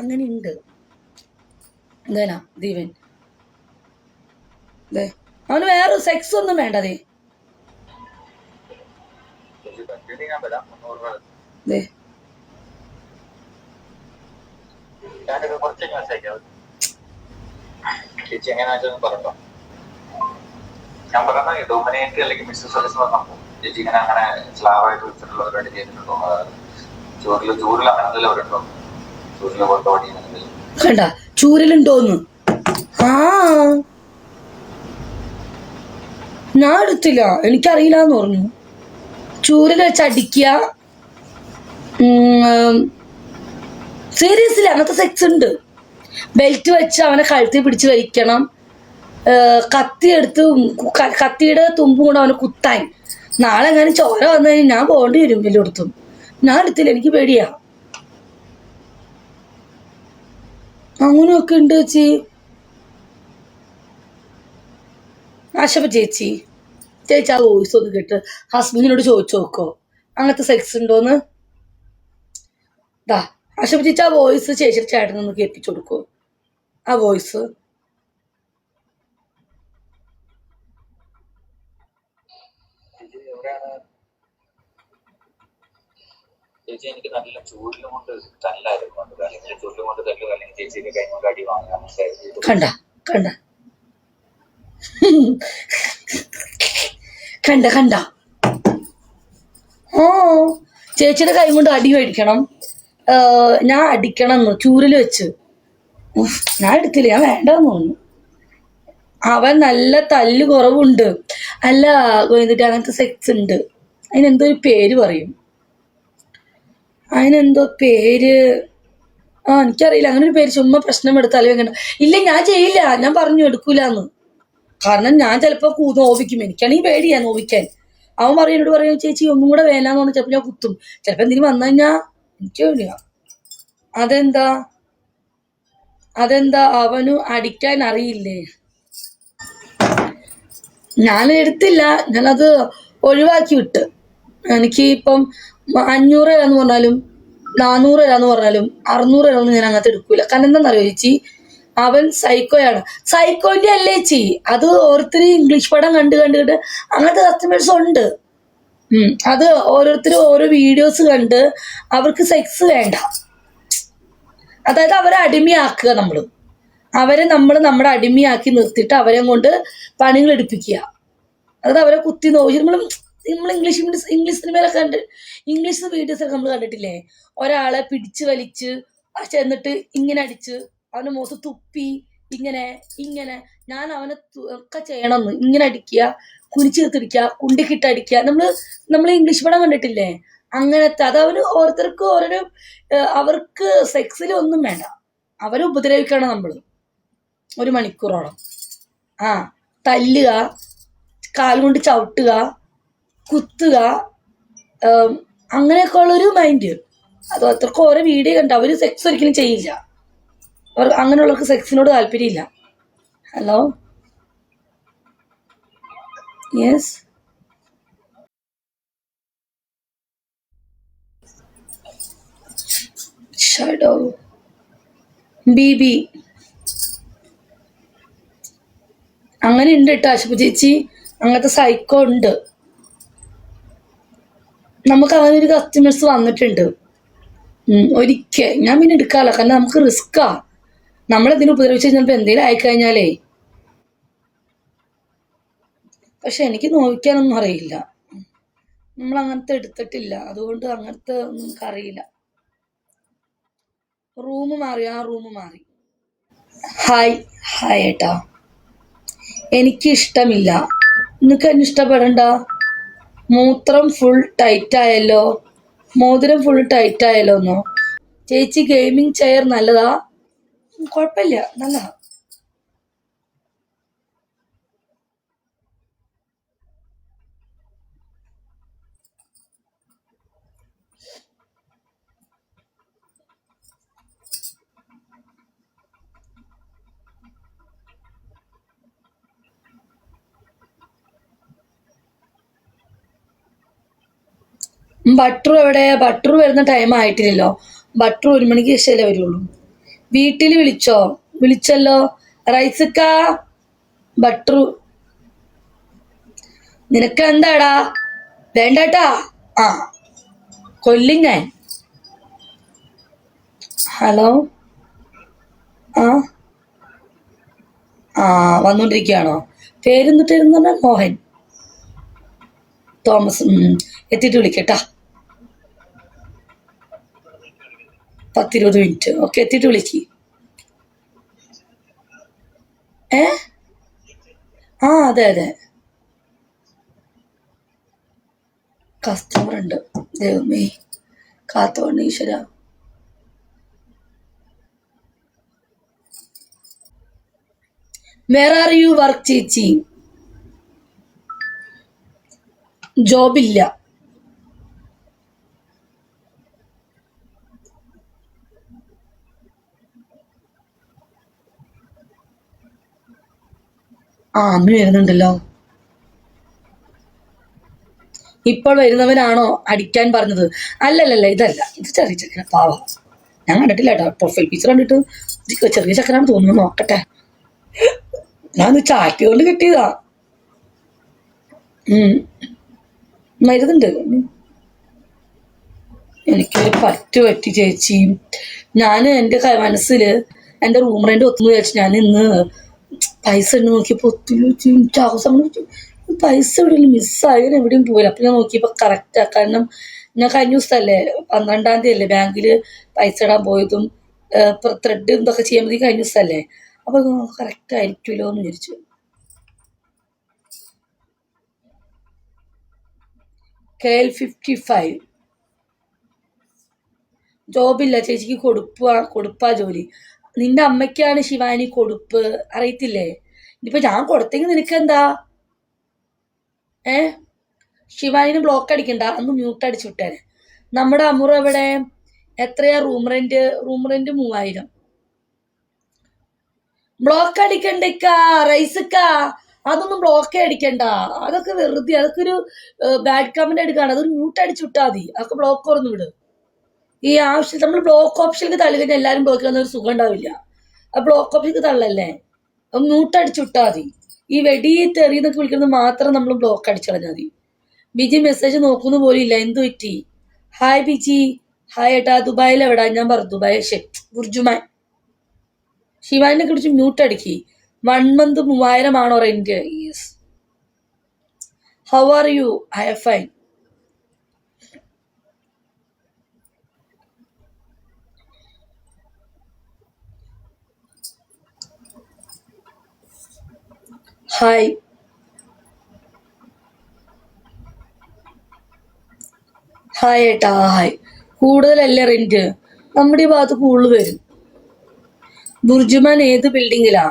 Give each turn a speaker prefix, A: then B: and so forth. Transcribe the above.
A: അങ്ങനെ ഉണ്ട് എന്തേനാ ദീപൻ? ദേ അവന് വേറെ സെക്സ് ഒന്നും വേണ്ടതേ
B: ചേച്ചി പറഞ്ഞോ? ഞാൻ ഇങ്ങനെ അങ്ങനെ സ്ലാവായിട്ട് ചോറിൽ അങ്ങനെ എന്തെങ്കിലും അവരുണ്ടോ?
A: കണ്ട ചൂരലുണ്ടോന്ന്? ആ. ഞാൻ എടുത്തില്ല എനിക്കറിയില്ല എന്ന് പറഞ്ഞു. ചൂരൽ വെച്ച് അടിക്കുക. സീരിയസ്ലി അങ്ങനത്തെ സെക്സ് ഉണ്ട്. ബെൽറ്റ് വെച്ച് അവനെ കഴുത്തിൽ പിടിച്ച് വലിക്കണം. കത്തി എടുത്ത് കത്തിയുടെ തുമ്പും കൊണ്ട് അവനെ കുത്താൻ. നാളെ എങ്ങനെ ചോര വന്നു കഴിഞ്ഞാൽ ഞാൻ പോകേണ്ടി വരും വലിയെടുത്തും ഞാൻ എടുത്തില്ല എനിക്ക് പേടിയാ. അങ്ങനെയൊക്കെ ഉണ്ട് ചേച്ചി ആശപ്പ ചേച്ചി. ചേച്ചി ആ വോയിസ് ഒന്ന് കേട്ട് ഹസ്ബൻഡിനോട് ചോദിച്ചു നോക്കോ. അങ്ങനത്തെ സെക്സ് ഉണ്ടോന്ന്? ദാ ആശപ്പ ചേച്ചി ആ വോയിസ് ചേച്ചിയുടെ ചേട്ടനൊന്ന് കേൾപ്പിച്ചു കൊടുക്കോ ആ വോയിസ്
B: ചേച്ചി എവിടെയാണ് ചേച്ചി എനിക്ക് നല്ല ചൂരിലും കൊണ്ട് തല്ലായിരുന്നു. കൊണ്ട് അല്ലെങ്കിൽ ചൂരിലും കൊണ്ട് തല്ലുക അല്ലെങ്കിൽ ചേച്ചിയുടെ കൈ കൊണ്ട് അടി വാങ്ങാൻ
A: കണ്ട കണ്ട. ഓ ചേച്ചിയുടെ കൈ കൊണ്ട് അടി മേടിക്കണം. ഞാൻ അടിക്കണം ചൂരിൽ വെച്ച്. ഞാൻ എടുത്തില്ല ഞാൻ വേണ്ടെന്ന് തോന്നുന്നു. അവൻ നല്ല തല്ല് കുറവുണ്ട്. അല്ല എന്നിട്ട് അങ്ങനത്തെ സെക്സ് ഉണ്ട്. അതിനെന്തൊരു പേര് പറയും. അതിനെന്തോ പേര്? ആ എനിക്കറിയില്ല. അങ്ങനെ ഒരു പേര് ചുമ്മാ പ്രശ്നം എടുത്താലും എങ്ങനെ ഇല്ല ഞാൻ ചെയ്യില്ല. ഞാൻ പറഞ്ഞു എടുക്കൂലെന്ന്. കാരണം ഞാൻ ചിലപ്പോൾ നോവിക്കും. എനിക്കാണെങ്കിൽ പേടിയാ നോവിക്കാൻ. അവൻ പറയും എന്നോട് പറയും ചേച്ചി ഒന്നും കൂടെ വേലാന്ന് പറഞ്ഞാൽ ചിലപ്പോൾ ഞാൻ കുത്തും. ചിലപ്പോൾ എന്തിനു വന്നു കഴിഞ്ഞാൽ എനിക്ക് അതെന്താ? അതെന്താ? അവനു അടിക്കാൻ അറിയില്ലേ? ഞാൻ എടുത്തില്ല. ഞാനത് ഒഴിവാക്കി വിട്ട്. എനിക്ക് ഇപ്പം അഞ്ഞൂറ് എന്ന് പറഞ്ഞാലും നാനൂറ് എന്ന് പറഞ്ഞാലും അറുന്നൂറ് ഒന്നും ഞാൻ അങ്ങനത്തെ എടുക്കൂല. കാരണം എന്താണെന്നറിയോ ചേച്ചി? അവൻ സൈക്കോയാണ് സൈക്കോന്റെ അല്ലേ ചേച്ചി? അത് ഓരോരുത്തർ ഇംഗ്ലീഷ് പടം കണ്ട് കണ്ട് കണ്ട് അങ്ങനത്തെ കസ്റ്റമേഴ്സ് ഉണ്ട്. അത് ഓരോരുത്തരും ഓരോ വീഡിയോസ് കണ്ട് അവർക്ക് സെക്സ് വേണ്ട. അതായത് അവരെ അടിമയാക്കുക നമ്മൾ അവരെ നമ്മൾ നമ്മുടെ അടിമയാക്കി നിർത്തിയിട്ട് അവരെ കൊണ്ട് പണികൾ എടുപ്പിക്കുക. അതായത് അവരെ കുത്തി നോക്കി. നമ്മൾ നമ്മൾ ഇംഗ്ലീഷ് ഇംഗ്ലീഷ് സിനിമയിലൊക്കെ കണ്ട് ഇംഗ്ലീഷ് വീഡിയോസൊക്കെ നമ്മൾ കണ്ടിട്ടില്ലേ? ഒരാളെ പിടിച്ച് വലിച്ച് ചെന്നിട്ട് ഇങ്ങനെ അടിച്ച് അവന്റെ മുഖത്ത് തുപ്പി ഇങ്ങനെ ഇങ്ങനെ. ഞാൻ അവനെ ഒക്കെ ചെയ്യണമെന്ന് ഇങ്ങനെ അടിക്കുക കുരിച്ചു നിർത്തിടിക്കുക കുണ്ടിക്കിട്ട് അടിക്കുക. നമ്മൾ നമ്മൾ ഇംഗ്ലീഷ് പടം കണ്ടിട്ടില്ലേ? അങ്ങനത്തെ അത് അവന് ഓരോരുത്തർക്കും ഓരോരോ അവർക്ക് സെക്സിൽ ഒന്നും വേണ്ട. അവരെ ഉപദ്രവിക്കണം നമ്മൾ ഒരു മണിക്കൂറോളം. ആ തല്ലുക കാലുകൊണ്ട് ചവിട്ടുക കുത്തുക അങ്ങനെയൊക്കെ ഉള്ളൊരു മൈൻഡ് അത് അത്രക്കും ഓരോ വീഡിയോ കണ്ട അവർ സെക്സ് ഒരിക്കലും ചെയ്യില്ല. അവർ അങ്ങനെയുള്ളവർക്ക് സെക്സിനോട് താല്പര്യമില്ല. ഹലോ യെസ് ഷഡോ അങ്ങനെ ഉണ്ട് കേട്ടോ ചേച്ചി. അങ്ങനത്തെ സൈക്കോ ഉണ്ട്. നമുക്ക് അങ്ങനെ ഒരു കസ്റ്റമേഴ്സ് വന്നിട്ടുണ്ട്. ഒരിക്കൽ. ഞാൻ പിന്നെ എടുക്കാറില്ല. കാരണം നമുക്ക് റിസ്ക്കാ നമ്മളെന്തിനും ഉപദ്രവിച്ച് കഴിഞ്ഞാൽ എന്തെങ്കിലും ആയിക്കഴിഞ്ഞാലേ. പക്ഷെ എനിക്ക് നോവിക്കാനൊന്നും അറിയില്ല. നമ്മൾ അങ്ങനത്തെ എടുത്തിട്ടില്ല. അതുകൊണ്ട് അങ്ങനത്തെ ഒന്നും നമുക്ക് അറിയില്ല. റൂം മാറി. ആ റൂം മാറി. ഹായ്. ഹായ് ഏട്ടാ. എനിക്ക് ഇഷ്ടമില്ല. നിനക്ക് എന്നെ ഇഷ്ടപ്പെടണ്ട? മൂത്രം ഫുൾ ടൈറ്റ് ആയല്ലോ. മോതിരം ഫുൾ ടൈറ്റ് ആയല്ലോ എന്നോ. ചേച്ചി ഗെയിമിംഗ് ചെയർ നല്ലതാ? കുഴപ്പമില്ല നല്ലതാ. ബട്ടർ എവിടെ? ബട്ടർ വരുന്ന ടൈം ആയിട്ടില്ലല്ലോ. ബട്ടർ ഒരു മണിക്ക് ശേഷമല്ലേ വരുള്ളൂ. വീട്ടിൽ വിളിച്ചോ? വിളിച്ചല്ലോ? റൈസക്ക ബട്ടറു നിനക്ക് എന്താടാ? വേണ്ടട്ടാ? ആ. കൊല്ലും ഞാൻ. ഹലോ? ആ. ആ വന്നോണ്ടിരിക്കുകയാണോ? പേരെന്നിട്ടായിരുന്നു പറഞ്ഞാൽ മോഹൻ. തോമസ് എത്തിയിട്ട് വിളിക്കട്ടാ. പത്തിരുപത് മിനിറ്റ്. ഓക്കെ എത്തിയിട്ട് വിളിക്ക്. ഏ? ആ അതെ അതെ. കസ്റ്റമർ ഉണ്ട്. ദൈവമേ കാത്തോണ്ട് ഈശ്വര. വേർ ആർ യു വർക്ക് ചേച്ചി? ജോബില്ല ആ അമ്മ വരുന്നുണ്ടല്ലോ. ഇപ്പോൾ വരുന്നവനാണോ അടിക്കാൻ പറഞ്ഞത്? അല്ലല്ലല്ല ഇതല്ല. ഇത് ചെറിയ ചക്കര പാവ. ഞാൻ കണ്ടിട്ടില്ല കേട്ടോ. പ്രൊഫൈൽ പിക്ചർ കണ്ടിട്ട് ചെറിയ ചക്കരാണ് തോന്നുന്നു. നോക്കട്ടെ. ഞാൻ ചാറ്റി കൊണ്ട് കിട്ടിയതാ. മരുന്നുണ്ട്. എനിക്ക് പറ്റ് പറ്റി ചേച്ചി. ഞാൻ എന്റെ മനസ്സിൽ എന്റെ റൂം റെന്റ് ഒത്തുന്നു വിചാരിച്ചു ഞാൻ ഇന്ന് പൈസ ഉണ്ട് നോക്കിയപ്പോൾ ഒത്തിരി വിളിച്ചു, പൈസ എവിടെയെങ്കിലും മിസ്സായി? എവിടെയും പോയില്ല. അപ്പം ഞാൻ നോക്കിയപ്പോൾ കറക്റ്റാ കാരണം ഞാൻ കഴിഞ്ഞ ദിവസമല്ലേ പന്ത്രണ്ടാം തീയതി അല്ലേ ബാങ്കിൽ പൈസ ഇടാൻ പോയതും ത്രെഡ് എന്തൊക്കെ ചെയ്യാൻ മതി കഴിഞ്ഞ ദിവസമല്ലേ അപ്പോൾ കറക്റ്റ് ആയിരിക്കുമല്ലോ എന്ന് വിചാരിച്ചു. K L fifty five. ജോബില്ല ചേച്ചിക്ക് കൊടുപ്പാ കൊടുപ്പാ ജോലി. നിന്റെ അമ്മയ്ക്കാണ് ശിവാനി കൊടുപ്പ്. അറിയത്തില്ലേ? ഇനിയിപ്പോ ഞാൻ കൊടുത്തെങ്കിൽ നിനക്ക് എന്താ ഏ? ശിവാനിന് ബ്ലോക്ക് അടിക്കണ്ട. അന്ന് മ്യൂട്ട് അടിച്ചു വിട്ടേ. നമ്മുടെ അമുറ എവിടെ? എത്രയാ റൂം റെന്റ് റൂം റെന്റ് മൂവായിരം. ബ്ലോക്ക് അടിക്കണ്ടക്ക റൈസക്ക അതൊന്നും ബ്ലോക്ക് അടിക്കണ്ട. അതൊക്കെ വെറുതെ അതൊക്കെ ഒരു ബാഡ് കമന്റ് എടുക്കാണ്. അതൊരു മ്യൂട്ട് അടിച്ചു വിട്ടാ മതി. അതൊക്കെ ബ്ലോക്ക് ഓർന്നു വിട്. ഈ ആവശ്യം നമ്മൾ ബ്ലോക്ക് ഓപ്ഷനിലേക്ക് തള്ളി എല്ലാവരും ബ്ലോക്ക് ചെയ്യുന്ന ഒരു സുഖം ഉണ്ടാവില്ല. ആ ബ്ലോക്ക് ഓപ്ഷനിലേക്ക് തള്ളല്ലേ? അടിച്ചു വിട്ടാൽ മതി. ഈ വെടി തെറി എന്നൊക്കെ വിളിക്കുന്നത് മാത്രം നമ്മൾ ബ്ലോക്ക് അടിച്ചടഞ്ഞാൽ മതി. ബിജി മെസ്സേജ് നോക്കുന്ന പോലും ഇല്ല. എന്ത് പറ്റി? ഹായ് ബിജി. ഹായ് ഏട്ടാ. ദുബായിൽ എവിടാ? ഞാൻ പറഞ്ഞു ദുബായ് ഷെ ബുർജുമാൻ. ശിവാനിനെ കുറിച്ച് മ്യൂട്ട് അടിക്കി വൺ മന്ത് മൂവായിരം ആണോ rent yes how are you I fine hi hi ഏട്ടാ ഹായ് കൂടുതലല്ലേ റെന്റ് നമ്മുടെ ഈ ഭാഗത്ത് കൂടുതൽ വരും. ബുർജുമാൻ ഏത് ബിൽഡിങ്ങിലാ